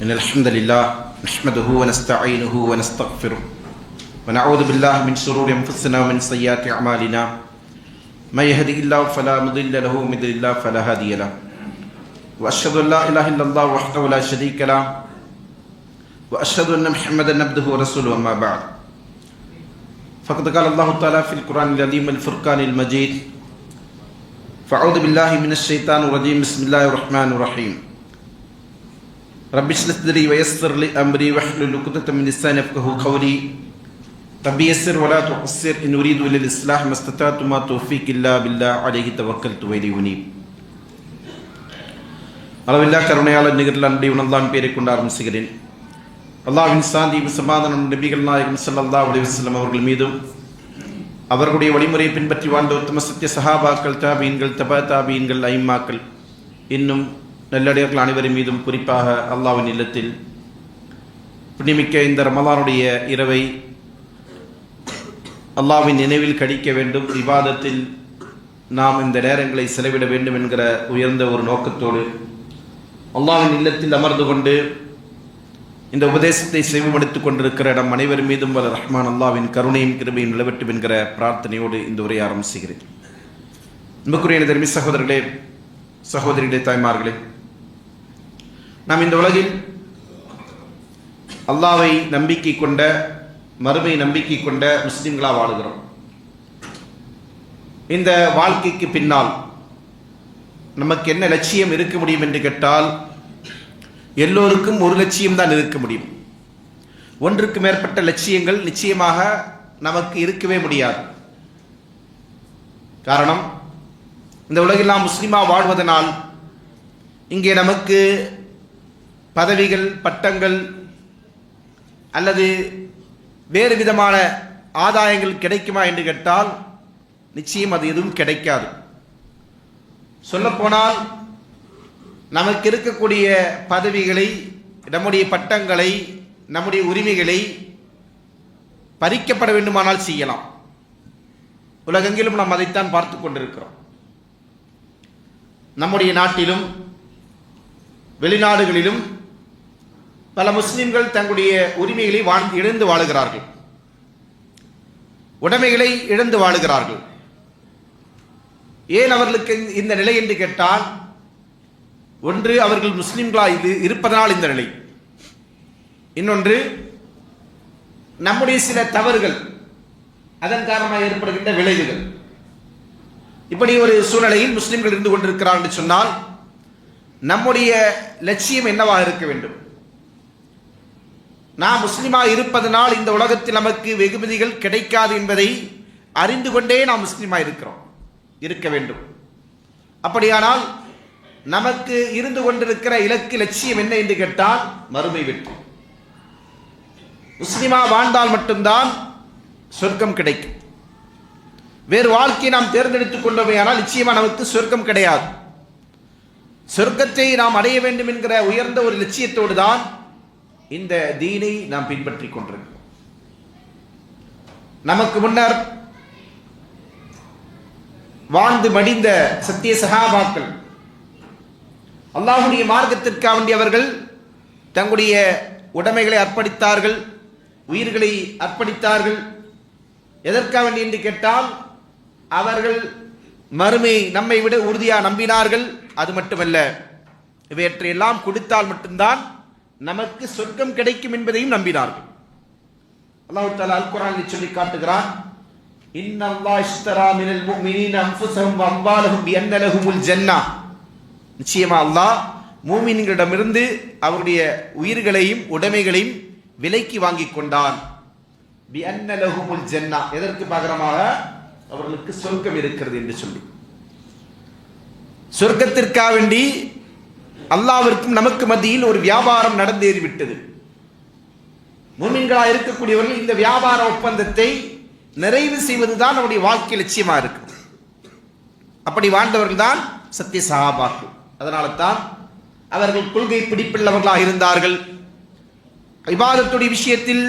إن الحمد لله نحمده ونستعينه ونستغفره ونعوذ بالله من شرور أنفسنا ومن سيئات أعمالنا. من يهده الله فلا مضل له ومن الله فلا هادي له. وأشهد أن لا إله إلا الله وحده لا شريك له. وأشهد أن محمدا عبده ورسوله أما بعد. فقد قال الله تعالى في القرآن العظيم الفرقان المجيد فأعوذ بالله من الشيطان الرجيم. بسم الله الرحمن الرحيم. رب اشرح صدري ويسر لي أمري واحلل عقدة من لساني يفقهوا قولي ربي يسر ولا تعسر إن أريد إلا الإصلاح ما استطعت ما توفيق إلا بالله عليه توكلت وإليه أنيب அளவில்லா கருணையாளர் நிகரில் அன்பை உணர்ந்தான் பேரை கொண்டு ஆரம்பிச்சுகிறேன் அல்லாஹ்வின் சாந்தி சமாதானம் நபிகள் நாயகம் ஸல்லல்லாஹு அலைஹி வஸல்லம் அவர்கள் மீதும் அவர்களுடைய வழிமுறையை பின்பற்றி வாழ்ந்த உத்தம சத்திய சஹாபாக்கள் தாபீன்கள் தபா தாபீன்கள் ஐம்மாக்கள் இன்னும் நல்லடியார்கள் அனைவரின் மீதும் குறிப்பாக அல்லாவின் இல்லத்தில் புண்ணியமிக்க இந்த ரமலானுடைய இரவை அல்லாஹ்வின் நினைவில் கழிக்க வேண்டும். விவாதத்தில் நாம் இந்த நேரங்களை செலவிட வேண்டும் என்கிற உயர்ந்த ஒரு நோக்கத்தோடு அல்லாஹ்வின் இல்லத்தில் அமர்ந்து கொண்டு இந்த உபதேசத்தை செவிமடுத்துக் கொண்டிருக்கிற நம் அனைவர் மீதும் வல ரஹ்மான் அல்லாவின் கருணையும் கிருபையும் நிலவட்டும் என்கிற பிரார்த்தனையோடு இந்த உரையை ஆரம்பிச்சுகிறேன். அன்புக்குரிய தர்மி சகோதரர்களே சகோதரிகளே தாய்மார்களே நாம் இந்த உலகில் அல்லாவை நம்பிக்கை கொண்ட மறுமை நம்பிக்கை கொண்ட முஸ்லிம்களாக வாழுகிறோம். இந்த வாழ்க்கைக்கு பின்னால் நமக்கு என்ன லட்சியம் இருக்க முடியும் என்று கேட்டால் எல்லோருக்கும் ஒரு லட்சியம் தான் இருக்க முடியும். ஒன்றுக்கு மேற்பட்ட லட்சியங்கள் நிச்சயமாக நமக்கு இருக்கவே முடியாது. காரணம் இந்த உலகெல்லாம் முஸ்லீமாக வாழ்வதனால் இங்கே நமக்கு பதவிகள் பட்டங்கள் அல்லது வேறு விதமான ஆதாயங்கள் கிடைக்குமா என்று கேட்டால் நிச்சயம் அது எதுவும் கிடைக்காது. சொல்லப்போனால் நமக்கு இருக்கக்கூடிய பதவிகளை நம்முடைய பட்டங்களை நம்முடைய உரிமைகளை பறிக்கப்பட வேண்டுமானால் செய்யலாம். உலகெங்கிலும் நாம் அதைத்தான் பார்த்து கொண்டிருக்கிறோம். நம்முடைய நாட்டிலும் வெளிநாடுகளிலும் பல முஸ்லிம்கள் தங்களுடைய உரிமைகளை வாழ் இழந்து வாழுகிறார்கள். உடைமைகளை இழந்து வாழுகிறார்கள். ஏன் அவர்களுக்கு இந்த நிலை என்று கேட்டால் ஒன்று அவர்கள் முஸ்லிம்களாக இது இருப்பதனால் இந்த நிலை. இன்னொன்று நம்முடைய சில தவறுகள் அதன் காரணமாக ஏற்படுகின்ற விளைவுகள். இப்படி ஒரு சூழ்நிலையில் முஸ்லிம்கள் இருந்து கொண்டிருக்கிறார் என்று சொன்னால் நம்முடைய லட்சியம் என்னவாக இருக்க வேண்டும்? நாம் முஸ்லீமாக இருப்பதனால் இந்த உலகத்தில் நமக்கு வெகுமதிகள் கிடைக்காது என்பதை அறிந்து கொண்டே நாம் முஸ்லீமாக இருக்கிறோம் இருக்க வேண்டும். அப்படியானால் நமக்கு இருந்து கொண்டிருக்கிற இலக்கு லட்சியம் என்ன என்று கேட்டால் மறுமை வெற்றி. முஸ்லிமா வாழ்ந்தால் மட்டும்தான் சொர்க்கம் கிடைக்கும். வேறு வாழ்க்கையை நாம் தேர்ந்தெடுத்துக் கொண்டவையானால் நிச்சயமாக நமக்கு சொர்க்கம் கிடையாது. சொர்க்கத்தை நாம் அடைய வேண்டும் என்கிற உயர்ந்த ஒரு லட்சியத்தோடு தான் இந்த தீனை நாம் பின்பற்றி கொண்டிருக்கிறோம். நமக்கு முன்னர் வாழ்ந்து மடிந்த சத்திய சகாபாக்கள் அல்லாஹுடைய மார்க்கத்திற்காக வேண்டிய அவர்கள் தங்களுடைய உடைமைகளை அர்ப்பணித்தார்கள் உயிர்களை அர்ப்பணித்தார்கள். எதற்காக வேண்டி என்று கேட்டால் அவர்கள் மறுமை நம்மை விட உறுதியாக நம்பினார்கள். அது மட்டுமல்ல இவையற்றையெல்லாம் கொடுத்தால் மட்டும்தான் நமக்கு சொர்க்கம் கிடைக்கும் என்பதையும் நம்பினார்கள். அல்லாஹு தாலா அல் குரானில் சொல்லி காட்டுகிறான் இன்னல்லாஹ் இஷ்தரா மினல் முஃமினீன அன்ஃபுஸஹும் வ அம்வாலஹும் பிஅன்ன லஹுமுல் ஜன்னah நிச்சயமா அல்லாஹ் மூமின்களிடமிருந்து அவருடைய உயிர்களையும் உடைமைகளையும் விலைக்கு வாங்கி கொண்டான். பிஅன்ன லஹுமுல் ஜன்னah எதற்கு பகரமாக? அவர்களுக்கு சொர்க்கம் இருக்கிறது என்று சொல்லி. சொர்க்கத்திற்காக வேண்டி அல்லாவிற்கும் நமக்கு மத்தியில் ஒரு வியாபாரம் நடந்தேறிவிட்டது. மூமின்களாக இருக்கக்கூடியவர்கள் இந்த வியாபார ஒப்பந்தத்தை நிறைவு செய்வதுதான் நம்முடைய வாழ்க்கை லட்சியமாக இருக்கு. அப்படி வாழ்ந்தவர்கள் தான் சத்திய சகாபாக்கள். அதனால தான் அவர்கள் கொள்கை பிடிப்புள்ளவர்களாக இருந்தார்கள். விவாதத்துடைய விஷயத்தில்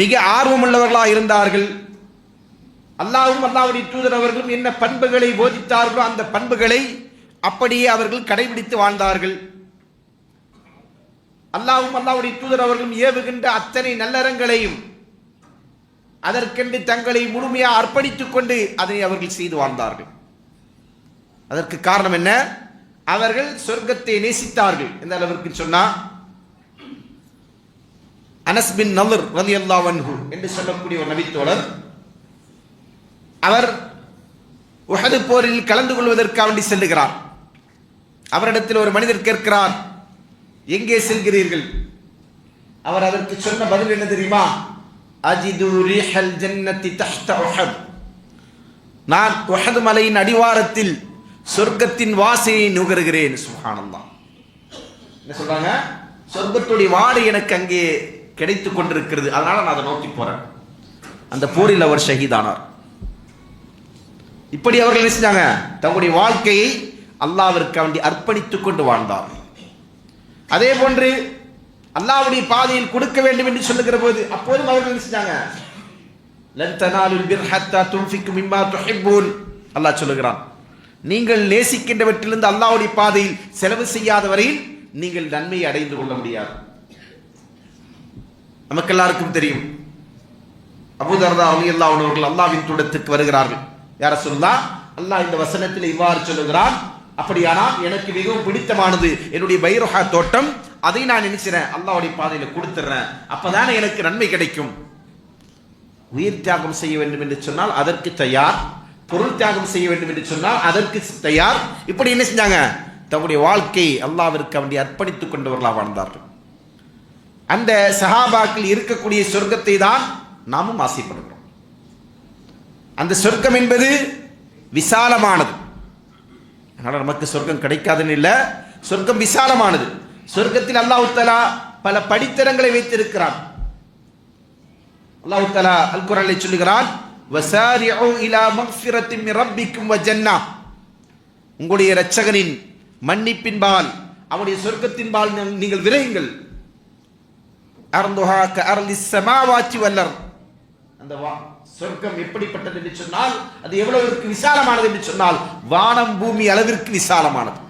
மிக ஆர்வமுள்ளவர்களாக இருந்தார்கள். அல்லாவும் அல்லாவுடைய தூதர் அவர்களும் என்ன பண்புகளை போதித்தார்களோ அந்த பண்புகளை அப்படியே அவர்கள் கடைபிடித்து வாழ்ந்தார்கள். அல்லாவும் அல்லாவுடைய தூதர் அவர்களும் ஏவுகின்ற அத்தனை நல்லறங்களையும் அதற்கென்று தங்களை முழுமையாக அர்ப்பணித்துக் கொண்டு அதனை அவர்கள் செய்து வாழ்ந்தார்கள். அதற்கு காரணம் என்ன? அவர்கள் சொர்க்கத்தை நேசித்தார்கள். எந்த அளவிற்கு சொன்னா? அனஸ் பின் நல்லர் ரதி அல்லா வன்ஹு என்று சொல்லக்கூடிய ஒரு நபித்தோழர். அவர் உஹது போரில் கலந்து கொள்வதற்காக வேண்டி செல்லுகிறார். அவரிடத்தில் ஒரு மனிதர் கேட்கிறார் எங்கே செல்கிறீர்கள்? அவர் அதற்கு சொன்ன பதில் என்ன தெரியுமா? அஜிது ரீஹல் ஜன்னதி தஹ்த உஹத். நான் உஹது மலையின் அடிவாரத்தில் சொர்க்கத்தின் வாசையை நுகருகிறேன் சுப்ஹானல்லாஹ். என்ன சொல்றாங்க? சொர்க்கத்துடைய வாடு எனக்கு அங்கே கிடைத்துக் கொண்டிருக்கிறது. அதனால நான் அதை நோக்கி போறேன். அந்த போரில் அவர் ஷஹீதானார். இப்படி அவர்கள் என்ன செஞ்சாங்க? தங்களுடைய வாழ்க்கையை அல்லாவிற்கு வேண்டி அர்ப்பணித்துக் கொண்டு வாழ்ந்தார் அதே போன்று அல்லாவுடைய பாதையில் கொடுக்க வேண்டும் என்று சொல்லுகிற போது அப்போதும் அவர்கள் என்ன செஞ்சாங்க? லன் ஹத்தா அல்லாஹ் சொல்லுகிறான். நீங்கள் நேசிக்கின்றவற்றிலிருந்து அல்லாவுடைய பாதையில் செலவு செய்யாத வரையில் நீங்கள் நன்மையை அடைந்து கொள்ள முடியாது. நமக்கு எல்லாருக்கும் தெரியும். அபுதர்தா அலி அல்லா அவர்கள் அல்லாவின் தூடத்துக்கு வருகிறார்கள். யார சொல்லா அல்லாஹ் இந்த வசனத்தில் இவ்வாறு சொல்லுகிறான். அப்படியானால் எனக்கு மிகவும் பிடித்தமானது என்னுடைய பைரோஹா தோட்டம். அதை நான் நினைச்சிறேன். அல்லாவுடைய பாதையில் கொடுத்துட்றேன் அப்போதானே எனக்கு நன்மை கிடைக்கும். உயிர் தியாகம் செய்ய வேண்டும் என்று சொன்னால் அதற்கு தயார். பொருள் தியாகம் செய்ய வேண்டும் என்று சொன்னால் அதற்கு தயார். இப்படி என்ன செஞ்சாங்க? தன்னுடைய வாழ்க்கை அல்லாவிற்கு வேண்டி அர்ப்பணித்துக் கொண்டவர்களாக வாழ்ந்தார்கள். அந்த சஹாபாக்கில் இருக்கக்கூடிய சொர்க்கத்தை தான் நாமும் ஆசைப்படுகிறோம். அந்த சொர்க்கம் என்பது விசாலமானது. அதனால் நமக்கு சொர்க்கம் கிடைக்காதுன்னு இல்லை சொர்க்கம் விசாலமானது. சொர்க்கத்தில் அல்லாஹுத்தலா பல படித்தரங்களை வைத்திருக்கிறான். அல்லாஹுத்தலா அல் குரலை சொல்லுகிறான் உங்களுடைய இரட்சகனின் மன்னிப்பின்பால் அவனுடைய சொர்க்கத்தின்பால் நீங்கள் விரையுங்கள். அர்ந்துஹா க வல்லர் அந்த வா சொர்க்கம் எப்படிப்பட்டது என்று சொன்னால் அது எவ்வளவிற்கு விசாலமானது என்று சொன்னால் வானம் பூமி அளவிற்கு விசாலமானது.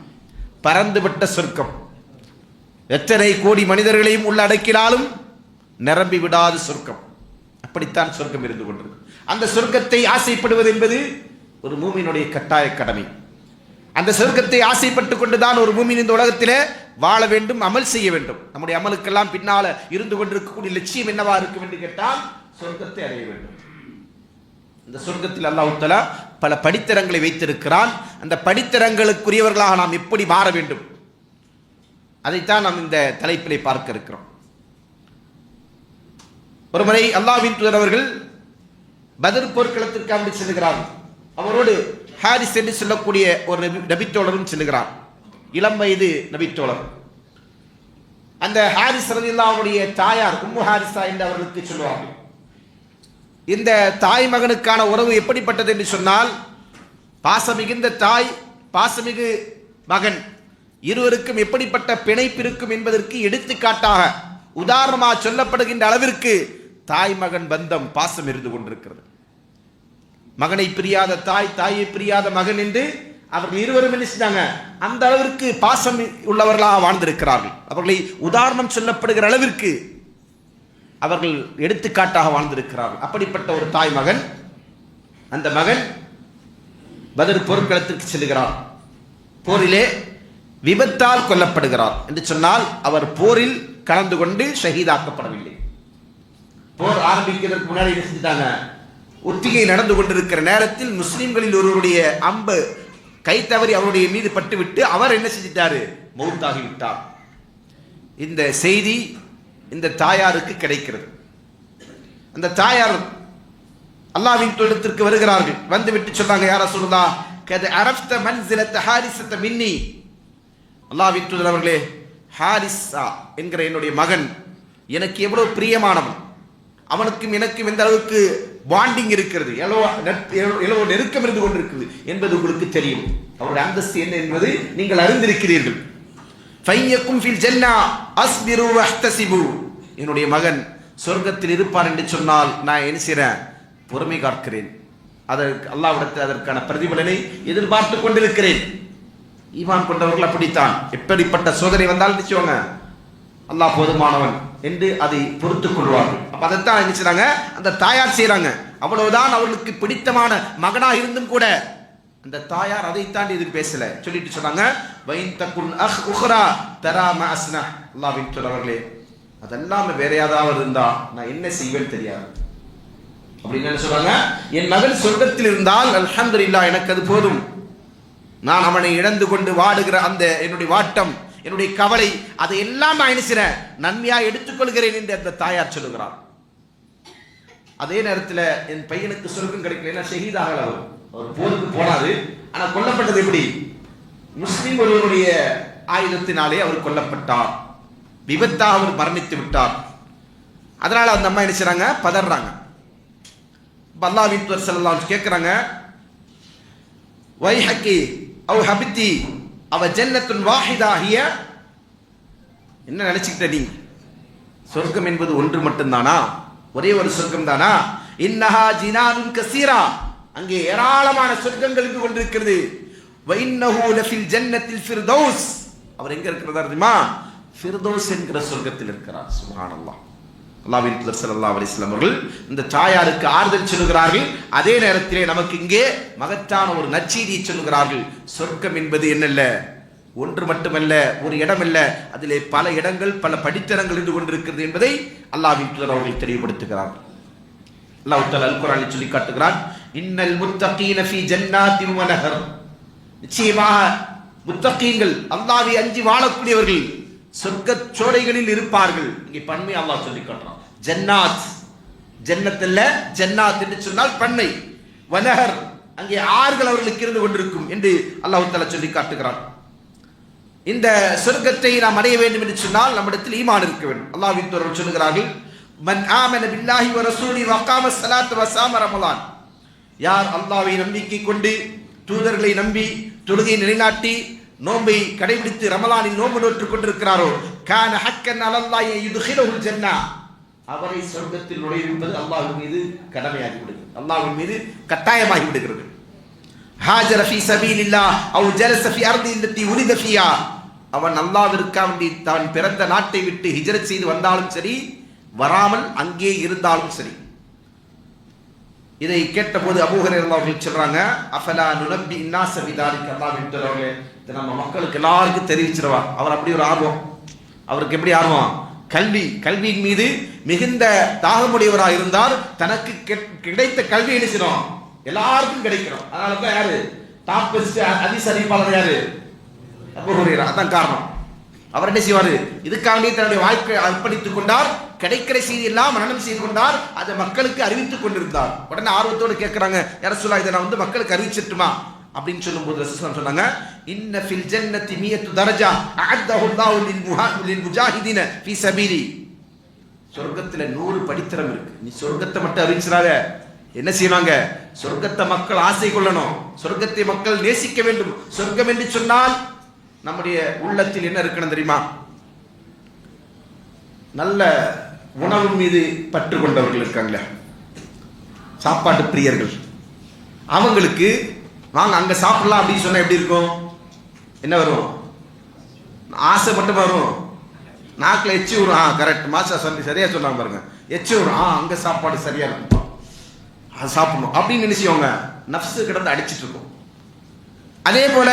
பறந்துவிட்ட சொர்க்கம். எத்தனை கோடி மனிதர்களையும் உள்ளடக்கினாலும் நிரம்பி விடாத சொர்க்கம். அப்படித்தான் சொர்க்கம் இருந்து கொண்டிருக்கு அந்த சொர்க்கத்தை ஆசைப்படுவது என்பது ஒரு மூமியினுடைய கட்டாய கடமை. அந்த சொர்க்கத்தை ஆசைப்பட்டுக் கொண்டுதான் ஒரு பூமியின் இந்த உலகத்திலே வாழ வேண்டும் அமல் செய்ய வேண்டும். நம்முடைய அமலுக்கெல்லாம் பின்னால இருந்து கொண்டிருக்கக்கூடிய லட்சியம் என்னவா இருக்கும் என்று கேட்டால் சொர்க்கத்தை அடைய வேண்டும். இந்த சொர்க்கத்தில் அல்லாஹ் பல படித்தரங்களை வைத்திருக்கிறான். அந்த படித்தரங்களுக்குரியவர்களாக நாம் எப்படி மாற வேண்டும்? அதைத்தான் நாம் இந்த தலைப்பிலே பார்க்க இருக்கிறோம். ஒருமுறை அல்லாவின் தூதர் அவர்கள் பதர் போர்க்களத்திற்கு அப்படி செல்கிறார்கள். அவரோடு ஹாரிஸ் என்று சொல்லக்கூடிய ஒரு நபி- நபித்தோழரும் செல்கிறார். இளம் வயது நபித்தோழர். அந்த ஹாரிஸ் ரதில்லாவுடைய தாயார் உம்மு ஹாரிசா என்று அவர்களுக்கு சொல்லுவார்கள். இந்த தாய் மகனுக்கான உறவு எப்படிப்பட்டது என்று சொன்னால் பாசமிகுந்த தாய் பாசமிகு மகன் இருவருக்கும் எப்படிப்பட்ட பிணைப்பு இருக்கும் என்பதற்கு எடுத்துக்காட்டாக உதாரணமாக சொல்லப்படுகின்ற அளவிற்கு தாய் மகன் பந்தம் பாசம் இருந்து கொண்டிருக்கிறது. மகனை பிரியாத தாய் தாயை பிரியாத மகன் என்று அவர்கள் இருவரும் என்ன அந்த அளவிற்கு பாசம் உள்ளவர்களாக வாழ்ந்திருக்கிறார்கள். அவர்களை உதாரணம் சொல்லப்படுகிற அளவிற்கு அவர்கள் எடுத்துக்காட்டாக வாழ்ந்திருக்கிறார்கள். அப்படிப்பட்ட ஒரு தாய் மகன் அந்த மகன் பதர் போர்க்களத்திற்கு செல்கிறார். போரிலே விபத்தால் கொல்லப்படுகிறார். என்று சொன்னால் அவர் போரில் கலந்து கொண்டு ஷஹீதாக்கப்படவில்லை. போர் ஆரம்பிக்கிறதுக்கு முன்னாடி என்ன செஞ்சுட்டாங்க? ஒத்திகை நடந்து கொண்டிருக்கிற நேரத்தில் முஸ்லிம்களில் ஒருவருடைய அம்பு கை தவறி அவருடைய மீது பட்டுவிட்டு அவர் என்ன செஞ்சிட்டாரு? மௌத்தாகிவிட்டார். இந்த செய்தி இந்த தாயாருக்கு கிடைக்கிறது. அந்த தாயார் அல்லாவின் தொழிலத்திற்கு வருகிறார்கள். வந்து விட்டு சொன்னாங்க யார சொல்லுதா கது அரப்த மன்சிலத்த ஹாரிசத்த மின்னி. அல்லாவின் தூதர் அவர்களே ஹாரிஸா என்கிற என்னுடைய மகன் எனக்கு எவ்வளவு பிரியமானவன். அவனுக்கும் எனக்கும் எந்த அளவுக்கு பாண்டிங் இருக்கிறது எவ்வளவு நட்பு- நெருக்கம் இருந்து கொண்டிருக்கிறது என்பது உங்களுக்கு தெரியும். அவருடைய அந்தஸ்து என்ன என்பது நீங்கள் அறிந்திருக்கிறீர்கள். ஃபையக்கும் ஃபில் ஜென்னா அஸ்பிரு வஹ்தசிபு. என்னுடைய மகன் சொர்க்கத்தில் இருப்பார் என்று சொன்னால் நான் என்ன செய்கிறேன் பொறுமை காக்கிறேன். அதற்கு அல்லாவிடத்தில் அதற்கான பிரதிபலனை எதிர்பார்த்து கொண்டிருக்கிறேன். ஈமான் கொண்டவர்கள் அப்படித்தான். எப்படிப்பட்ட சோதனை வந்தால் நிச்சயங்க அல்லாஹ் போதுமானவன் என்று அதை பொறுத்து கொள்வார்கள். அப்போ அதைத்தான் என்ன செய்கிறாங்க அந்த தாயார் செய்கிறாங்க அவ்வளவுதான் அவர்களுக்கு பிடித்தமான மகனாக இருந்தும் கூட அந்த தாயார் அதை தாண்டி எதுக்கு பேசல. சொல்லிட்டு சொன்னாங்க வைன் தக்குன் அஹ் உஹ்ரா தரா அஸ்னா. அல்லாஹ்வின் சொல்றவர்களே அதெல்லாம் வேற ஏதாவது இருந்தா நான் என்ன செய்வேன் தெரியாது. அப்படின்னு என்ன சொல்றாங்க? என் மகன் சொர்க்கத்தில் இருந்தால் அல்ஹம்துலில்லாஹ் எனக்கு அது போதும். நான் அவனை இழந்து கொண்டு வாடுகிற அந்த என்னுடைய வாட்டம் என்னுடைய கவலை அதை எல்லாம் நான் என்ன நன்மையா எடுத்துக்கொள்கிறேன் என்று அந்த தாயார் சொல்லுகிறார். அதே நேரத்தில் என் பையனுக்கு சொர்க்கம் கிடைக்கல ஷஹீதாக அவர். அவர் போருக்கு போனாரு. ஆனா கொல்லப்பட்டது எப்படி? முஸ்லீம் ஒருவருடைய ஆயுதத்தினாலே அவர் கொல்லப்பட்டார். விபத்தாக அவர் மரணித்து விட்டார். அதனால் அந்த அம்மா என்ன செய்கிறாங்க பதறாங்க. பல்லா வீட்டுவர் செல்லலாம் கேட்குறாங்க கேட்குறாங்க வைஹக்கி அவ் ஹபித்தி அவ ஜென்னத்துன் வாஹிதாகிய என்ன நினைச்சுக்கிட்ட நீ? சொர்க்கம் என்பது ஒன்று மட்டும்தானா? ஒரே ஒரு சொர்க்கம் தானா இன்னஹா ஜினானுன் கசீரா. அங்கே ஏராளமான சொர்க்கங்கள் இருந்து கொண்டிருக்கிறது. வைன்னஹூ லஃபில் ஜன்னத்தில் ஃபிர்தௌஸ். அவர் எங்க இருக்கிறதா தெரியுமா? ஃபிர்தோஸ் என்கிற சொர்க்கத்தில் இருக்கிறார். சுப்ஹானல்லாஹ் அல்லாஹ்வின் தூதர் ஸல்லல்லாஹு அலைஹி வஸல்லம் அவர்கள் இந்த தாயாருக்கு ஆறுதல் சொல்லுகிறார்கள். அதே நேரத்திலே நமக்கு இங்கே மகத்தான ஒரு நற்செய்தியை சொல்லுகிறார்கள். சொர்க்கம் என்பது என்னல்ல? ஒன்று மட்டுமல்ல ஒரு இடம் அல்ல அதிலே பல இடங்கள் பல படித்தரங்கள் இருந்து கொண்டிருக்கிறது என்பதை அல்லாஹ்வின் தூதர் அவர்கள் தெளிவுபடுத்துகிறார். அல்லாஹ் தஆலா அல் சொல்லி காட்டுகிறான். இன்னல் முத்தகீன ஃபி ஜன்னாத்தின் வ நிச்சயமாக முத்தகீன்கள் அல்லாஹ்வை அஞ்சு வாழக்கூடியவர்கள். சொர்க்க சோடைகளில் இருப்பார்கள். இங்கே பன்மை அல்லாஹ் சொல்லி காட்டுறான். ஜன்னாத். ஜன்னத்தில் ஜன்னாத் என்று சொன்னால் பண்ணை. வனஹர். அங்கே ஆறுகள் அவர்களுக்கு இருந்து கொண்டிருக்கும் என்று அல்லாஹு தஆலா சொல்லி காட்டுகிறான். இந்த சொர்க்கத்தை நாம் அடைய வேண்டும் என்று சொன்னால் நம்மிடத்தில் ஈமான் இருக்க வேண்டும். அல்லாஹின் தூதர் சொல்லுகிறார்கள் மன் ஆமன பில்லாஹி வ ரசூலி வ அகாம வசாம ரமலான். யார் அல்லாவை நம்பிக்கை கொண்டு தூதர்களை நம்பி தொழுகை நிலைநாட்டி நோன்பை கடைபிடித்து ரமலானில் நோம்பு நோற்றுக் கொண்டிருக்கிறாரோ? கான ஹக்கன் அலல்லாஹி யுத்ஹிலுல் ஜன்னா. அவரை சொர்க்கத்தில் நுழைவிப்பது அல்லாஹ்வின் மீது கடமையாகி விடுகிறது அல்லாஹ்வின் மீது கட்டாயமாகி விடுகிறது ஹாஜர ஃபீ சபீலில்லாஹ் அவ் ஜலஸ ஃபீ அர்தி இல்லத்தி உலித ஃபியா அவன் அல்லாஹ்விற்காக வேண்டி தான் பிறந்த நாட்டை விட்டு ஹிஜ்ரத் செய்து வந்தாலும் சரி வராமல் அங்கே இருந்தாலும் சரி. இதை கேட்டபோது அபூஹரர் அவர்கள் சொல்றாங்க அஃபலா நுனப்பி இன்னாச விதாரிக் அல்லாஹ் விட்டுறவங்க இதை நம்ம மக்களுக்கு எல்லாருக்கும் தெரிவிச்சிருவா. அவர் அப்படி ஒரு ஆர்வம். அவருக்கு எப்படி ஆர்வம்? கல்வி கல்வியின் மீது மிகுந்த தாகமுடையவராக இருந்தால் தனக்கு கிடைத்த கல்வி என்ன எல்லாருக்கும் கிடைக்கணும். அதனால தான் யாரு? டாப் பெஸ்ட் அதிச யாரு? அபூ அதான் காரணம். அவர் என்ன செய்வாரு? இதுக்காண்டி தன்னுடைய வாழ்க்கை அர்ப்பணித்துக் கொண்டார். கிடைக்கிற செய்தி எல்லாம் செய்து கொண்டார் அதை மக்களுக்கு அறிவித்துக் கொண்டிருந்தார். உடனே ஆர்வத்தோடு கேட்கிறாங்க யார சொல்லா இதை நான் வந்து மக்களுக்கு அறிவிச்சிட்டுமா? அப்படின்னு சொல்லும்போது சொன்னாங்க இன்ன ஃபில் ஜன்னதி மியத்து தரஜா அஅத்தஹு லில் முஹா- லில் முஜாஹிதீன ஃபீ சபீலி. சொர்க்கத்துல நூறு படித்தரம் இருக்கு. நீ சொர்க்கத்தை மட்டும் அறிவிச்சிடாத. என்ன செய்வாங்க? சொர்க்கத்தை மக்கள் ஆசை கொள்ளணும். சொர்க்கத்தை மக்கள் நேசிக்க வேண்டும். சொர்க்கம் என்று சொன்னால் நம்முடைய உள்ளத்தில் என்ன இருக்கணும் தெரியுமா? நல்ல உணவு மீது பற்று கொண்டவர்கள் இருக்காங்களே. சாப்பாட்டு பிரியர்கள். அவங்களுக்கு வாங்க அங்க சாப்பிடலாம் அப்படின்னு சொன்னா எப்படி இருக்கும்? என்ன வரும்? ஆசைப்பட்டு வரும். நாக்கில் எச்சி வரும் ஆ கரெக்ட் மாசா சொல்லி சரியா சொன்னாங்க பாருங்க. எச்சி வரும் ஆ அங்க சாப்பாடு சரியா இருக்கும்? அது சாப்பிடணும். அப்படின்னு நினைச்சவங்க நஃப்ஸு கிடந்து அடிச்சிட்டு இருக்கும். அதே போல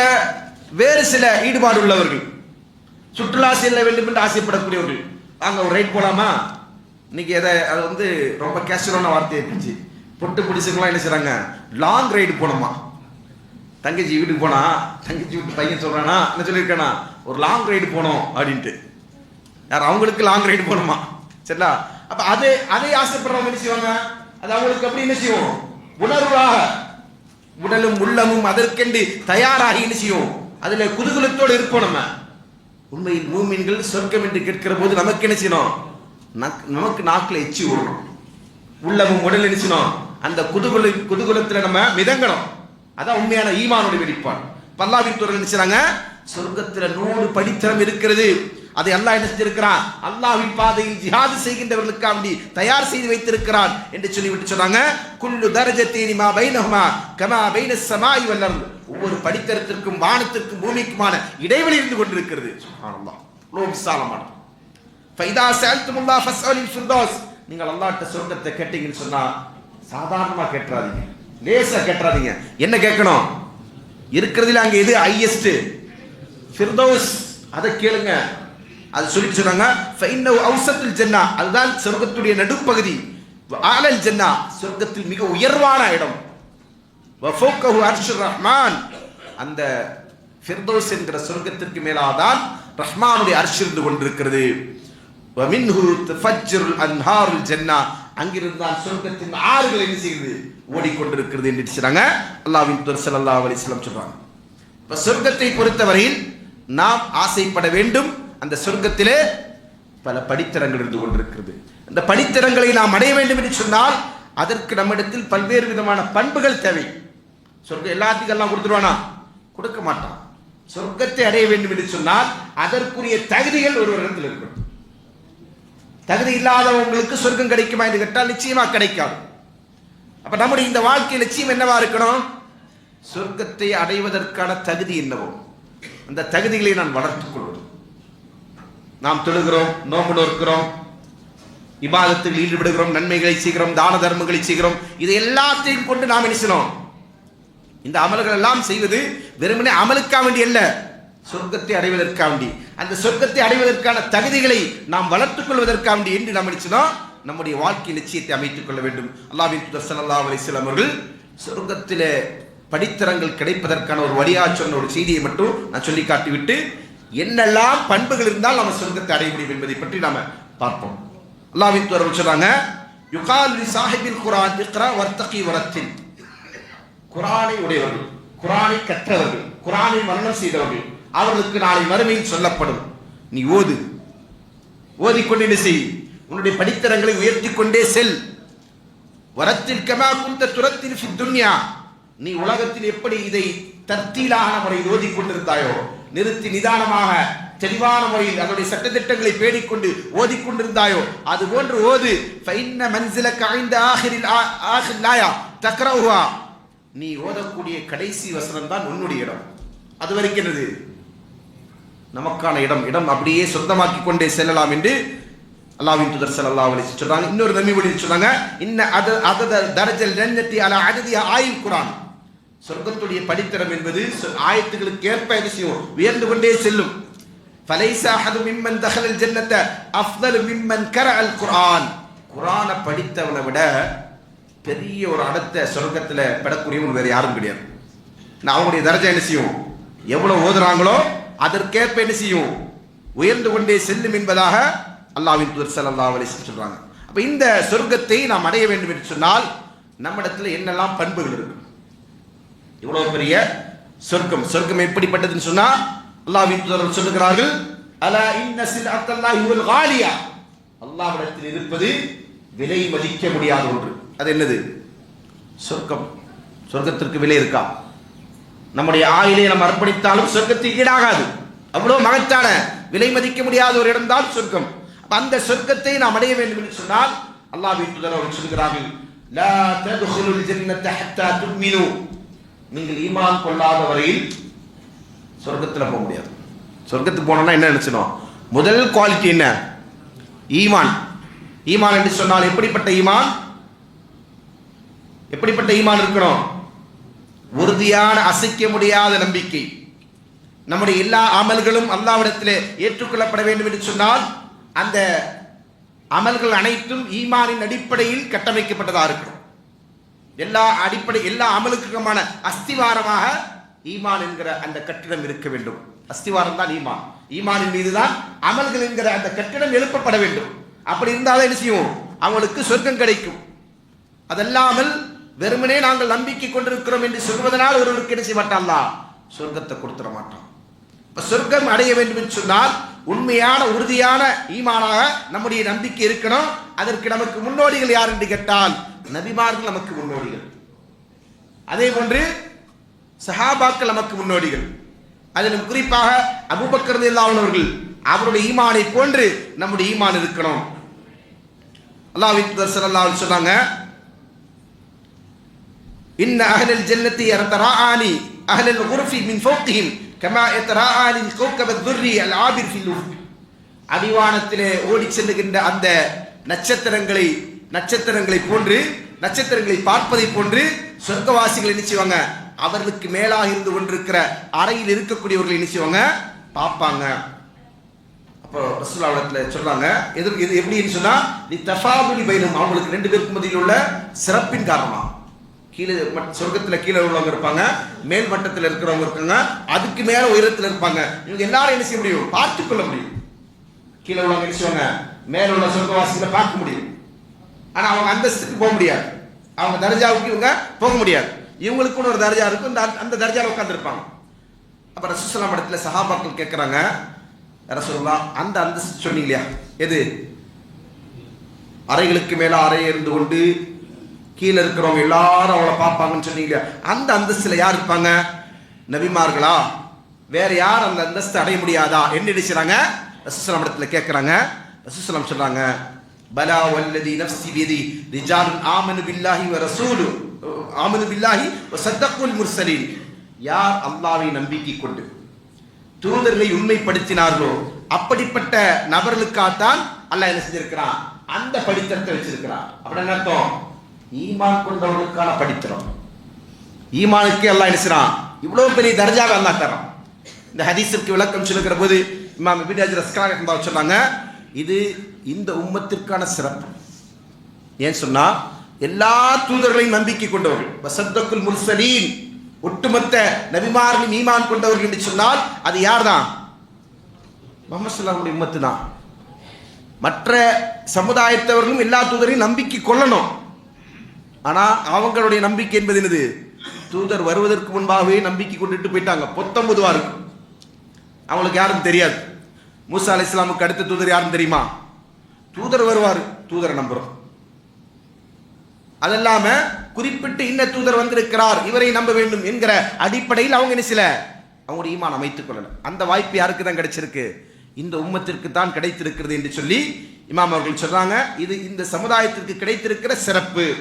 வேறு சில ஈடுபாடு உள்ளவர்கள். சுற்றுலா செல்ல வேண்டும் என்று ஆசைப்படக்கூடியவர்கள். வாங்க ஒரு ரைட் போலாமா? இன்னைக்கு எதை அது வந்து ரொம்ப கேஷுவலான வார்த்தையை இருந்துச்சு பொட்டு பிடிச்சவங்களாம் என்ன செய்கிறாங்க லாங் ரைடு போனோமா. தங்கச்சி வீட்டுக்கு போனா தங்கச்சி வீட்டு பையன் சொல்றானா என்ன சொல்லியிருக்கானா? ஒரு லாங் ரைடு போனோம் அப்படின்ட்டு. யார் அவங்களுக்கு லாங் ரைடு போகணுமா சரிங்களா? அப்ப அது அதை ஆசைப்படுறவங்க என்ன செய்வாங்க? அது அவங்களுக்கு அப்படி என்ன செய்வோம் உணர்வாக. உடலும் உள்ளமும் அதற்கென்று தயாராகி என்ன செய்யும்? அதுல குதூகலத்தோடு இருப்போம் நம்ம. உண்மையில் மூமின்கள் சொர்க்கம் என்று கேட்கிற போது நமக்கு என்ன செய்யணும்? நமக்கு நாக்கில் எச்சி விடணும் உள்ளமும் உடல் என்ன அந்த குதுகுல குதுகுலத்தில் நம்ம மிதங்கணும். அதான் உண்மையான ஈமானுடைய வெளிப்பாடு. பல்லாவின் துறை நினைச்சாங்க சொர்க்கத்தில் நூறு படித்தரம் இருக்கிறது. அதை அல்லாஹ் என்ன செஞ்சிருக்கிறான்? அல்லாஹ்வின் பாதையில் ஜிஹாது செய்கின்றவர்களுக்காக வேண்டி தயார் செய்து வைத்திருக்கிறான் என்று சொல்லிவிட்டு சொன்னாங்க. குல்லு தரஜத்தீனி மா பைனஹுமா கமா பைன ஸமாஇ வல் ஒவ்வொரு படித்தரத்திற்கும் வானத்திற்கும் பூமிக்குமான இடைவெளி இருந்து கொண்டிருக்கிறது. சுப்ஹானல்லாஹ். இவ்வளோ விசாலமானது. ஃபைதா சஅல்துமுல்லா ஃபஸ்அலில் ஃபிர்தௌஸ் நீங்கள் அல்லாஹ்ட்ட சொர்க்கத்தை கேட்டீங்கன்னு சொன்னா சாதாரணமா கேட்றாதீங்க லேசா கேட்றாதீங்க என்ன கேட்கணும்? இருக்கிறதுல அங்க எது ஹையஸ்ட் ஃபிர்தௌஸ். அதை கேளுங்க. அது சொல்லி சொன்னாங்க ஃபைன்னஹு அவ்சத்துல் ஜன்னா. அதுதான் சொர்க்கத்துடைய நடுப்பகுதி. ஆலல் ஜன்னா. சொர்க்கத்தில் மிக உயர்வான இடம். வஃபௌகஹு அர்ஷுர் ரஹ்மான். அந்த ஃபிர்தௌஸ் என்கிற சொர்க்கத்திற்கு மேலாதான் ரஹ்மானுடைய அரிசிருந்து இருந்து கொண்டிருக்கிறது. அங்கிருந்து தான் சொர்க்கத்தின் ஆறுகள் என்ன செய்யுது? ஓடிக்கொண்டிருக்கிறது என்று சொல்றாங்க அல்லாஹ்வின் தூதர் ஸல்லல்லாஹு அலைஹி வஸல்லம் சொல்றாங்க. இப்ப சொர்க்கத்தை பொறுத்தவரையில் நாம் ஆசைப்பட வேண்டும். அந்த சொர்க்கத்திலே பல படித்தரங்கள் இருந்து கொண்டிருக்கிறது. அந்த படித்தரங்களை நாம் அடைய வேண்டும் என்று சொன்னால் அதற்கு நம்மிடத்தில் பல்வேறு விதமான பண்புகள் தேவை. சொர்க்கம் எல்லாத்துக்கும் எல்லாம் கொடுத்துருவானா? கொடுக்க மாட்டான். சொர்க்கத்தை அடைய வேண்டும் என்று சொன்னால் அதற்குரிய தகுதிகள் ஒருவரிடத்தில் இருக்கணும். தகுதி இல்லாதவங்களுக்கு சொர்க்கம் கிடைக்குமா என்று கேட்டால் நிச்சயமா கிடைக்காது. அப்ப நம்முடைய இந்த வாழ்க்கை லட்சியம் என்னவா இருக்கணும்? சொர்க்கத்தை அடைவதற்கான தகுதி என்னவோ அந்த தகுதிகளை நான் வளர்த்துக் கொள்வது. நாம் தொழுகிறோம் நோம்பு நோக்கிறோம் விவாதத்தில் ஈடுபடுகிறோம் நன்மைகளை செய்கிறோம் தான தர்மங்களை செய்கிறோம் இது எல்லாத்தையும் கொண்டு நாம் என்ன இந்த அமல்கள் எல்லாம் செய்வது வெறுமனே அமலுக்கா வேண்டிய அல்ல. சொர்க்கத்தை அடைவதற்காக வேண்டி அந்த சொர்க்கத்தை அடைவதற்கான தகுதிகளை நாம் வளர்த்துக் கொள்வதற்காக வேண்டி என்று நாம் நினைச்சுதான் நம்முடைய வாழ்க்கை நிச்சயத்தை அமைத்துக் கொள்ள வேண்டும். அல்லாவின் தூதர் ஸல்லல்லாஹு அலைஹி அவர்கள் சொர்க்கத்தில் படித்தரங்கள் கிடைப்பதற்கான ஒரு வழியாக சொன்ன ஒரு செய்தியை மட்டும் நான் சொல்லி காட்டிவிட்டு என்னெல்லாம் பண்புகள் இருந்தால் நம்ம சொர்க்கத்தை அடைய முடியும் என்பதை பற்றி நாம பார்ப்போம். அல்லாவின் அவர்கள் சொன்னாங்க யுகால் சாஹிபில் குரான் இக்ரா வர்த்தகி வரத்தில் குரானை உடையவர்கள் குரானை கற்றவர்கள் குரானை மரணம் செய்தவர்கள் அவர்களுக்கு நாளை மறுமையில் சொல்லப்படும். நீ ஓது. ஓதிக்கொண்டு என்ன செய்? உன்னுடைய படித்தரங்களை உயர்த்தி கொண்டே செல். வரத்தில் கமா குந்த துரத்தில் துன்யா. நீ உலகத்தில் எப்படி இதை தர்த்தீலான முறையில் ஓதிக் கொண்டிருந்தாயோ நிறுத்தி நிதானமாக தெளிவான முறையில் அதனுடைய சட்டத்திட்டங்களை பேடிக்கொண்டு ஓதிக்கொண்டிருந்தாயோ அது போன்று ஓது. ஃபைன்ன மன்சிலக காய்ந்த ஆஹிரில் ஆ- ஆஹில் லாயா. தக்ரவுஹா. நீ ஓதக்கூடிய கடைசி வசனம் தான் உன்னுடைய இடம். அது வரைக்கும் என்னது? நமக்கான இடம் இடம் அப்படியே சொந்தமாக்கி கொண்டே செல்லலாம் என்று அல்லாஹ்வின் தூதர் ஸல்லல்லாஹு அலைஹி வஸல்லம் சொல்றாங்க இன்னொரு நபி மொழி சொல்றாங்க இன்ன அத அதத தரஜல் ஜன்னத்தி அலா அஜதி ஆயில் குரான் சொர்க்கத்துடைய படித்தரம் என்பது சொ- ஆயத்துகளுக்கு ஏற்ப என்ன செய்யும் உயர்ந்து கொண்டே செல்லும் فليس احد ممن دخل الجنه افضل ممن قرأ القرآن குர்ஆனை படித்தவனை விட பெரிய ஒரு அடுத்த சொர்க்கத்துல பெறக்கூடியவன் வேற யாரும் கிடையாது நான் அவங்களுடைய தரஜா என்ன செய்யும் எவ்வளவு ஓதுறாங்களோ அதற்கேற்ப என்ன செய்யும்? உயர்ந்து கொண்டே செல்லும் என்பதாக அல்லாவின் தூதர் ஸல்லல்லாஹு அலைஹி சொல்றாங்க. அப்ப இந்த சொர்க்கத்தை நாம் அடைய வேண்டும் என்று சொன்னால் நம்மிடத்தில் என்னெல்லாம் பண்புகள் இருக்கு இவ்வளவு பெரிய சொர்க்கம்? சொர்க்கம் எப்படிப்பட்டதுன்னு சொன்னா அல்லாவின் தூதர் சொல்லுகிறார்கள் அலா இன்ன சில்அத்தல்லாஹி வல் காலியா? அல்லாஹ்விடத்தில் இருப்பது விலை மதிக்க முடியாத ஒன்று. அது என்னது? சொர்க்கம். சொர்க்கத்திற்கு விலை இருக்கா? நம்முடைய ஆயிலை நம்ம அர்ப்பணித்தாலும் சொர்க்கத்துக்கு ஈடாகாது. அவ்வளவு மகத்தான விலை மதிக்க முடியாத ஒரு இடம் தான் சொர்க்கம். அந்த சொர்க்கத்தை நாம் அடைய வேண்டும் என்று சொன்னால் அல்லாஹ் தூதர் அவர்கள் சொல்கிறார்கள் லா ததுகுலுல் ஜன்னத ஹத்தா துமினு நீங்கள் ஈமான் கொள்ளாத வரையில் சொர்க்கத்துல போக முடியாது. சொர்க்கத்துக்கு போனோம்னா என்ன நினைச்சணும் முதல் குவாலிட்டி என்ன? ஈமான். ஈமான் என்று சொன்னால் எப்படிப்பட்ட ஈமான்? எப்படிப்பட்ட ஈமான் இருக்கணும்? உறுதியான அசைக்க முடியாத நம்பிக்கை. நம்முடைய எல்லா அமல்களும் அல்லாவிடத்தில் ஏற்றுக்கொள்ளப்பட வேண்டும் என்று சொன்னால் அந்த அமல்கள் அனைத்தும் ஈமானின் அடிப்படையில் கட்டமைக்கப்பட்டதாக இருக்கணும். எல்லா அடிப்படை எல்லா அமலுக்குமான அஸ்திவாரமாக ஈமான் என்கிற அந்த கட்டிடம் இருக்க வேண்டும். அஸ்திவாரம் தான் ஈமான். ஈமானின் மீதுதான் அமல்கள் என்கிற அந்த கட்டிடம் எழுப்பப்பட வேண்டும். அப்படி இருந்தால் என்ன செய்வோம்? அவங்களுக்கு சொர்க்கம் கிடைக்கும். அதல்லாமல் வெறுமனே நாங்கள் நம்பிக்கை கொண்டிருக்கிறோம் என்று சொல்வதனால் ஒருவருக்கு என்ன செய்ய சொர்க்கத்தை கொடுத்துட மாட்டான். இப்ப சொர்க்கம் அடைய வேண்டும் என்று சொன்னால் உண்மையான உறுதியான ஈமானாக நம்முடைய நம்பிக்கை இருக்கணும். அதற்கு நமக்கு முன்னோடிகள் யார் என்று கேட்டால் நபிமார்கள் நமக்கு முன்னோடிகள். அதே போன்று சஹாபாக்கள் நமக்கு முன்னோடிகள். அதிலும் குறிப்பாக அபுபக்கர் ரலியல்லாஹு அவர்கள் அவருடைய ஈமானை போன்று நம்முடைய ஈமான் இருக்கணும். அல்லாஹ் தூதர் ஸல்லல்லாஹு அலைஹி சொன்னாங்க إن أهل الجنة يتراءان أهل الغرف من فوقهم كما يتراءان الكوكب الذري العابر في الأفق அடிவானத்திலே ஓடி செல்லுகின்ற அந்த நட்சத்திரங்களை நட்சத்திரங்களை போன்று நட்சத்திரங்களை பார்ப்பதை போன்று சொர்க்கவாசிகள் என்ன செய்வாங்க அவர்களுக்கு மேலாக இருந்து கொண்டிருக்கிற அறையில் இருக்கக்கூடியவர்கள் என்ன செய்வாங்க பார்ப்பாங்க அப்போ ரசூலாவளத்துல சொல்றாங்க எது இது எப்படின்னு சொன்னா நீ தஃபாபுலி பைனம் அவங்களுக்கு ரெண்டு பேருக்கு மத்தியில் உள்ள சிறப்பின் காரணமா கீழே சொர்க்கத்தில் கீழே உள்ளவங்க இருப்பாங்க மேல் மட்டத்தில் இருக்கிறவங்க இருக்காங்க அதுக்கு மேல உயரத்தில் இருப்பாங்க. இவங்க எல்லாரும் என்ன செய்ய முடியும்? பார்த்து கொள்ள முடியும். கீழே உள்ளவங்க என்ன செய்வாங்க? மேல உள்ள சொர்க்கவாசிகளை பார்க்க முடியும். ஆனா அவங்க அந்தஸ்துக்கு போக முடியாது. அவங்க தர்ஜாவுக்கு இவங்க போக முடியாது. இவங்களுக்குன்னு ஒரு தர்ஜா இருக்கும். இந்த அந்த தர்ஜாவில் உட்காந்துருப்பாங்க அப்புறம் ரசூசலாம் இடத்துல சஹாபாக்கள் கேட்குறாங்க ரசூலுல்லா அந்த அந்தஸ்து சொன்னீங்க இல்லையா? எது? அறைகளுக்கு மேலே அறை இருந்து கொண்டு கீழே இருக்கிறவங்க எல்லாரும் அவளை பார்ப்பாங்கன்னு சொன்னீங்க அந்த அந்தஸ்தில் யார் இருப்பாங்க? நபிமார்களா? வேற யார் அந்த அந்தஸ்து அடைய முடியாதா? என்ன நினைச்சாங்க ரசூசலாம் இடத்துல கேட்குறாங்க ரசூசலாம் சொல்றாங்க பலா வல்லதி நஃப்சி பியதி ரிஜாலுன் ஆமனு பில்லாஹி வ ரசூலு ஆமனு பில்லாஹி வ சத்தக்குல் முர்சலீன். யார் அல்லாவை நம்பிக்கை கொண்டு தூதர்களை உண்மைப்படுத்தினார்களோ அப்படிப்பட்ட நபர்களுக்காகத்தான் அல்லாஹ் என்ன செஞ்சிருக்கிறான்? அந்த படித்தரத்தை வச்சிருக்கிறான். அப்படின்னு அர்த்தம்? ஈமான் கொண்டவர்களுக்கான படித்திரம். ஈமானுக்கு எல்லாம் என்ன செய்றான்? இவ்வளவு பெரிய தர்ஜாவை அல்லாஹ் தரான் இந்த ஹதீஸிற்கு விளக்கம் சொல்லுகிற போது இமாம் இபின் ஹஜர் சொன்னாங்க இது இந்த உம்மத்திற்கான சிறப்பு. ஏன் சொன்னா எல்லா தூதர்களையும் நம்பிக்கை கொண்டவர்கள். வசத்தக்குல் முர்சலீன் ஒட்டுமொத்த நபிமார்களும் ஈமான் கொண்டவர்கள் என்று சொன்னால் அது யார்தான்? முகமது சொல்லாமுடைய உம்மத்து தான். மற்ற சமுதாயத்தவர்களும் எல்லா தூதரையும் நம்பிக்கை கொள்ளணும். ஆனா அவங்களுடைய நம்பிக்கை என்பது என்னது? தூதர் வருவதற்கு முன்பாகவே நம்பிக்கை கொண்டுட்டு போயிட்டாங்க. பொத்தொன்பதுவா இருக்கும் அவங்களுக்கு யாரும் தெரியாது. மூசா அலி இஸ்லாமுக்கு அடுத்த தூதர் யாரும் தெரியுமா? தூதர் வருவார். தூதரை நம்புறோம். அதல்லாம குறிப்பிட்டு இன்ன தூதர் வந்திருக்கிறார். இவரை நம்ப வேண்டும் என்கிற அடிப்படையில் அவங்க என்ன சில அவங்களுடைய ஈமான் அமைத்துக் கொள்ளல. அந்த வாய்ப்பு யாருக்கு தான் கிடைச்சிருக்கு? இந்த உம்மத்திற்கு தான் கிடைத்திருக்கிறது என்று சொல்லி இமாம் அவர்கள் சொல்றாங்க. இது இந்த சமுதாயத்திற்கு கிடைத்திருக்கிற சிறப்பு.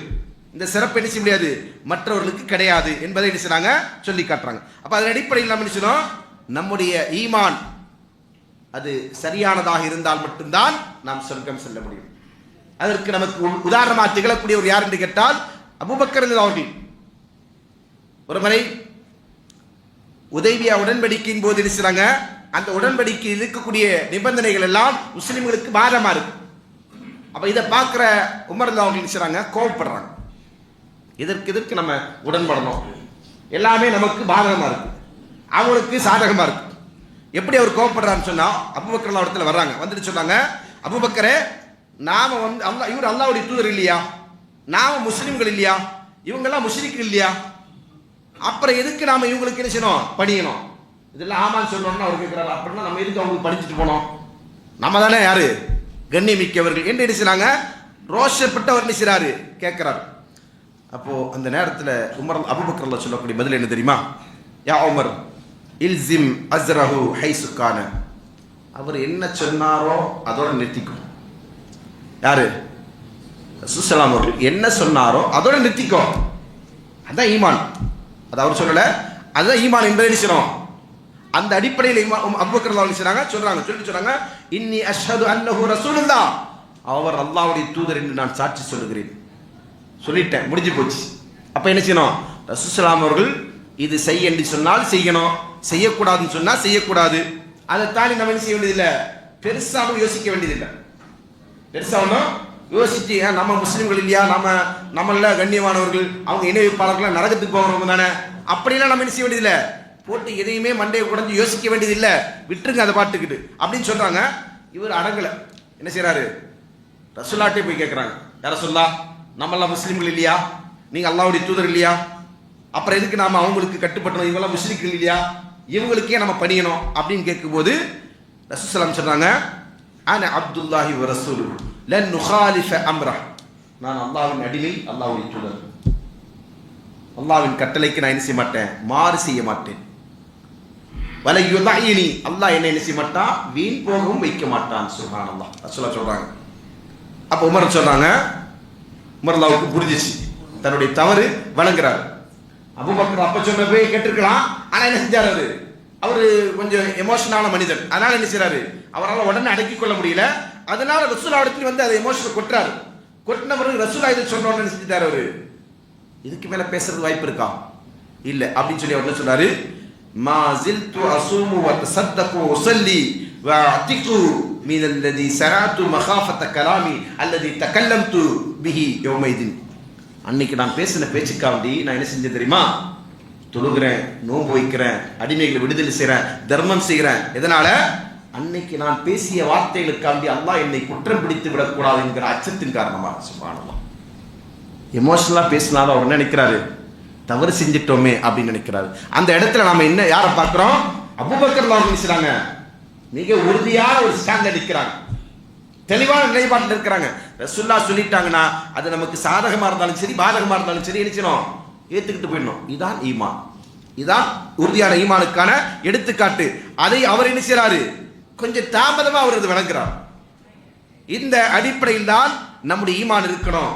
இந்த சிறப்பு என்ன செய்ய முடியாது? மற்றவர்களுக்கு கிடையாது என்பதை என்ன செய்றாங்க? சொல்லி காட்டுறாங்க. அப்ப அதன் அடிப்படையில் நம்ம என்ன செய்யணும்? நம்முடைய ஈமான் அது சரியானதாக இருந்தால் மட்டும்தான் நாம் சொர்க்கம் செல்ல முடியும். அதற்கு நமக்கு உ- உதாரணமாக திகழக்கூடியவர் யார் என்று கேட்டால் அபுபக்கர் அவர்கள் ஒரு முறை உதவியா உடன்படிக்கையின் போது என்ன அந்த உடன்படிக்கையில் இருக்கக்கூடிய நிபந்தனைகள் எல்லாம் முஸ்லிம்களுக்கு பாதமா இருக்கு. அப்ப இதை பார்க்கிற உமர் அவர்கள் என்ன கோவப்படுறாங்க. இதற்கு இதற்கு நம்ம உடன்படணும்? எல்லாமே நமக்கு பாதகமாக இருக்கு. அவங்களுக்கு சாதகமாக இருக்கு. எப்படி அவர் கோவப்படுறாருன்னு சொன்னால் அபுபக்கர் இடத்துல வர்றாங்க. வந்துட்டு சொன்னாங்க அபுபக்கரே நாம் வந்து அல்லா இவர் அல்லாவுடைய தூதர் இல்லையா? நாம் முஸ்லீம்கள் இல்லையா? இவங்கெல்லாம் முஸ்லீம்கள் இல்லையா? அப்புறம் எதுக்கு நாம் இவங்களுக்கு என்ன செய்யணும்? படிக்கணும் இதெல்லாம் ஆமான்னு சொல்லணும்னு அவர் கேட்குறாரு அப்படின்னா நம்ம எதுக்கு அவங்களுக்கு படிச்சுட்டு போனோம்? நம்ம தானே யாரு? கண்ணியமிக்கவர்கள் என்று என்ன செய்கிறாங்க ரோஷப்பட்டு அவர் என்ன செய்கிறாரு கேட்குறாரு அப்போ அந்த நேரத்தில் உமர் அபுபக்கர்ல சொல்லக்கூடிய பதில் என்ன தெரியுமா? யா உமர் இல்சிம் அஸ்ரஹு ஹைசுக்கான அவர் என்ன சொன்னாரோ அதோட நிறுத்திக்கும் யாரு? சுசலாம் அவர்கள் என்ன சொன்னாரோ அதோட நிறுத்திக்கோ. அதான் ஈமான். அது அவர் சொல்லல. அதுதான் ஈமான் என்பதை நினைச்சிடும் அந்த அடிப்படையில் இமா- உம் அபூபக்கர் ரலியல்லாஹு சொல்றாங்க. சொல்லிட்டு சொன்னாங்க இன்னி அஷ்ஹது அன்னஹு ரசூலுல்லா அவர் அல்லாவுடைய தூதர் என்று நான் சாட்சி சொல்லுகிறேன். சொல்லிட்டேன் முடிஞ்சு போச்சு. அப்போ என்ன செய்யணும்? ரசூசலாம் அவர்கள் இது செய் என்று சொன்னால் செய்யணும். செய்யக்கூடாதுன்னு சொன்னால் செய்யக்கூடாது. அதை தாண்டி நம்ம என்ன செய்ய வேண்டியதில்லை? பெருசாகவும் யோசிக்க வேண்டியதில்லை. பெருசாக ஒன்றும் யோசிச்சு ஏன் நம்ம முஸ்லீம்கள் இல்லையா? நம்ம நம்மள கண்ணியமானவர்கள் அவங்க இணை நரகத்துக்கு போகிறவங்க தானே? அப்படிலாம் நம்ம என்ன செய்ய வேண்டியதில்லை. போட்டு எதையுமே மண்டையை குடஞ்சு யோசிக்க வேண்டியதில்லை. விட்டுருங்க அதை பாட்டுக்கிட்டு. அப்படின்னு சொல்கிறாங்க இவர் அடங்கலை. என்ன செய்கிறாரு ரசுல்லாட்டே போய் கேட்குறாங்க யார சொல்லா நம்மளாம் முஸ்லீம்கள் இல்லையா? நீங்கள் அல்லாவுடைய தூதர் இல்லையா? அப்புறம் எதுக்கு நாம் அவங்களுக்கு கட்டுப்பட்டணும் இவங்களாம் முஸ்லீம்கள் இல்லையா? இவங்களுக்கே நம்ம பணியணும் அப்படின்னு கேட்கும்போது ரசூசலாம் சொன்னாங்க ஆன அப்துல்லாஹி ரசூல் லன் நுஹாலிஃப அம்ரா நான் அல்லாவின் அடிமை அல்லாவுடைய தூதர். அல்லாவின் கட்டளைக்கு நான் என்ன செய்ய மாட்டேன்? மாறு செய்ய மாட்டேன். வலை யுதாயினி அல்லாஹ் என்ன என்ன செய்ய மாட்டான் வீண் போகவும் வைக்க மாட்டான். சுஹான் அல்லாஹ் ரசூலா சொல்றாங்க. அப்போ உமர் சொல்றாங்க உமர்லாவுக்கு புரிஞ்சிச்சு. தன்னுடைய தவறு வணங்குறாரு. அபுபக்கர் அப்ப சொன்ன போய் கேட்டிருக்கலாம் ஆனா என்ன செஞ்சாரு அவரு? அவரு கொஞ்சம் எமோஷனான மனிதன். அதனால என்ன செய்யறாரு அவரால் உடனே அடக்கி கொள்ள முடியல. அதனால ரசூலா இடத்துல வந்து அதை எமோஷனை கொட்டுறாரு. கொட்டின பிறகு ரசூலா இது சொன்ன உடனே செஞ்சுட்டாரு அவரு? இதுக்கு மேல பேசுறது வாய்ப்பு இருக்கா? இல்ல. அப்படின்னு சொல்லி அவர் என்ன சொன்னாரு மா ஜில்து அசூமு வ தஸத்தகு வ வ அத்திகு மின் அல்லதி சராத்து மகாஃபத கலாமி அல்லதி தகல்லம்து பிஹி யௌமைதின். அன்னைக்கு நான் பேசின பேச்சுக்காண்டி நான் என்ன செஞ்சேன் தெரியுமா? தொழுகிறேன் நோன்பு வைக்கிறேன் அடிமைகளை விடுதலை செய்கிறேன் தர்மம் செய்கிறேன். எதனால? அன்னைக்கு நான் பேசிய வார்த்தைகளுக்காண்டி அல்லாஹ் என்னை குற்றம் பிடித்து விடக்கூடாது என்கிற அச்சத்தின் காரணமாக சுபானல்லாம் எமோஷனலாக பேசினாலும் அவர் என்ன நினைக்கிறாரு? தவறு செஞ்சிட்டோமே அப்படின்னு நினைக்கிறாரு. அந்த இடத்துல நாம என்ன யாரை பார்க்குறோம்? அபூபக்கர் அவங்க நினைச்சாங்க. மிக உறுதியான ஒரு ஸ்டாண்ட் அடிக்கிறாங்க தெளிவான நிலைப்பாட்டில் இருக்கிறாங்க. ரசுல்லா சொல்லிட்டாங்கன்னா அது நமக்கு சாதகமாக இருந்தாலும் சரி பாதகமாக இருந்தாலும் சரி நினைச்சிடும் ஏற்றுக்கிட்டு போயிடணும். இதான் ஈமான். இதான் உறுதியான ஈமானுக்கான எடுத்துக்காட்டு. அதை அவர் என்ன செய்கிறாரு கொஞ்சம் தாமதமாக அவர் அது விளங்குறார் இந்த அடிப்படையில் தான் நம்முடைய ஈமான் இருக்கணும்.